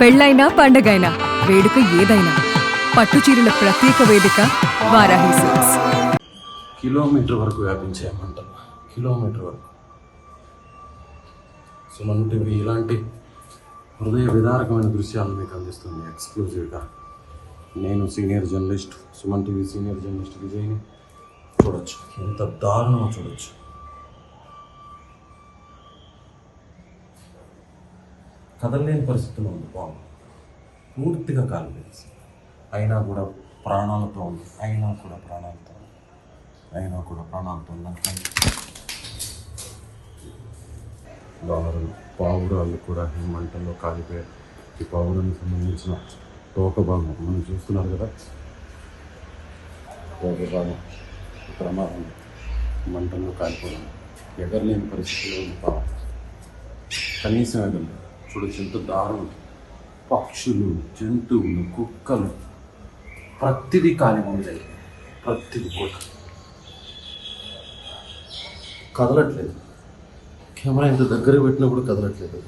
పెళ్ళైనా పండగైనా వేడుక ఏదైనా పట్టు చీరల ప్రత్యేక వేదిక వారాహి సిల్క్స్. కిలోమీటర్ వరకు వ్యాపించే మంటలు కిలోమీటర్ వరకు. సుమన్ టీవీ ఇలాంటి హృదయ విదారకమైన దృశ్యాలను మీకు అందిస్తుంది ఎక్స్క్లూజివ్గా. నేను senior journalist Suman TV senior journalist విజయ్ని చూడొచ్చు. ఎంత దారుణమో చూడొచ్చు. కదలలేని పరిస్థితిలో ఉంది బాంబు. పూర్తిగా కాలిపోయింది అయినా కూడా ప్రాణాలతో ఉంది. అయినా కూడా ప్రాణాలతో ఉంది. అయినా కూడా ప్రాణాలతో ఉందంటే దారులు పావురాలు కూడా ఈ మంటల్లో కాలిపోయారు ఈ పావురానికి సంబంధించిన తోక మనం చూస్తున్నారు కదా? తోక ప్రమాదం మంటల్లో కాలిపోవడం ఎగరలేని పరిస్థితిలో ఉంది పావు కనీసం ఎగరలేదు. చూడొచ్చు ఎంత దారుణం పక్షులు జంతువులు కుక్కలు. ప్రతిదీ ఉండేది ప్రతిదీ కూడా కదలట్లేదు. కెమెరా ఇంత దగ్గర పెట్టినప్పుడు కదలట్లేదు.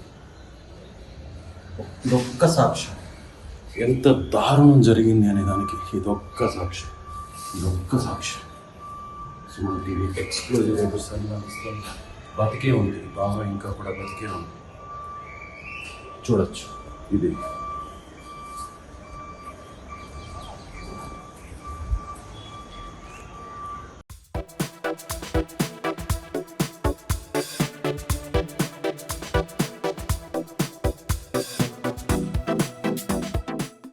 ఇదొక్క సాక్ష్యం. ఎంత దారుణం జరిగింది అనే దానికి ఇదొక్క సాక్ష్యం. ఇదొక్క సాక్ష్యం. సో టీవీ ఎక్స్ప్లోజర్ ఎపిసోడ్ బతికే ఉంది. బాగా ఇంకా కూడా బతికే ఉంది. చూడొచ్చు ఇది